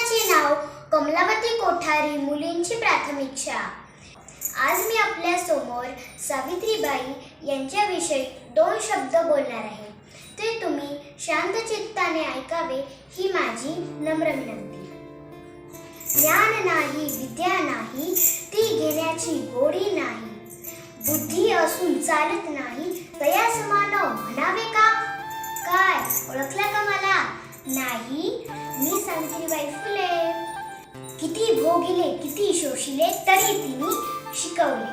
पुस्तकाचे नाव कमलावती कोठारी मुलींची प्राथमिक शाळा. आज मी आपल्यासमोर सावित्रीबाई यांच्याविषयी दोन शब्द बोलणार आहे. ते तुम्ही शांत चित्ताने ऐकावे ही माझी नम्र विनंती. ज्ञान नाही विद्या नाही ती घेण्याची गोडी नाही. बुद्धी असून चालत नाही तया समान म्हणावे का? काय? ओळखला का मला? नाही मी सावित्रीबाई फुले. किती भोगिले किती शोषिले तरी तिने शिकवले.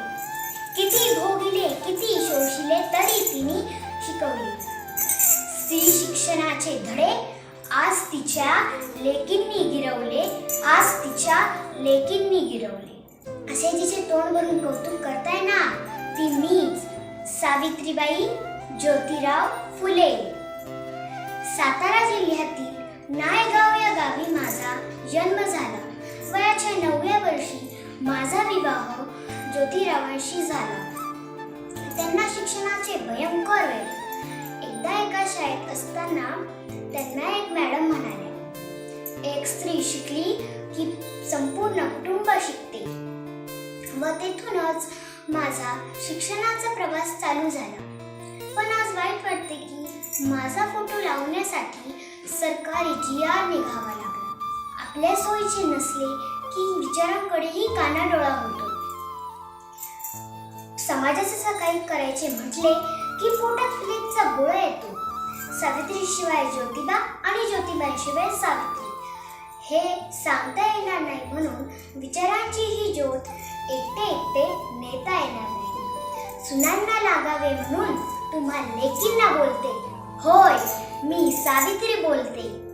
किती भोगिले किती शोषिले तरी तिने शिकवले. स्त्री शिक्षणाचे धडे आज तिच्या लेकींनी गिरवले आज तिच्या लेकींनी गिरवले. असे तिचे तोंड भरून कौतुक करताय ना ती मीच सावित्रीबाई ज्योतिराव फुले. सातारा जिल्ह्यातील नायगाव या गावी माझा जन्म झाला. वयाच्या नवव्या वर्षी माझा विवाह ज्योतिरावांशी झाला. त्यांना शिक्षणाचे भयंकर वेळ एकदा एका शाळेत असताना त्यांना एक मॅडम म्हणाल्या एक स्त्री शिकली की संपूर्ण कुटुंब शिकते. व तेथूनच माझा शिक्षणाचा प्रवास चालू झाला. पण आज वाईट वाटते की माझा फोटो लावण्यासाठी सरकारी जी आर निघावा लागला. आपल्या सोयीचे नसले की विचारांकडेही कानाडोळा होतो. समाजाचं काही करायचे म्हटले की पोटात फिलिपचा गोळा येतो. सावित्री शिवाय ज्योतिबा आणि ज्योतिबाशिवाय सावित्री. हे सांगता येणार नाही म्हणून विचारांची ही ज्योत एकटे एकटे नेता येणार नाही. सुनांना लागावे म्हणून तुम्हा लेकींना बोलते. होय मी सावित्री बोलते.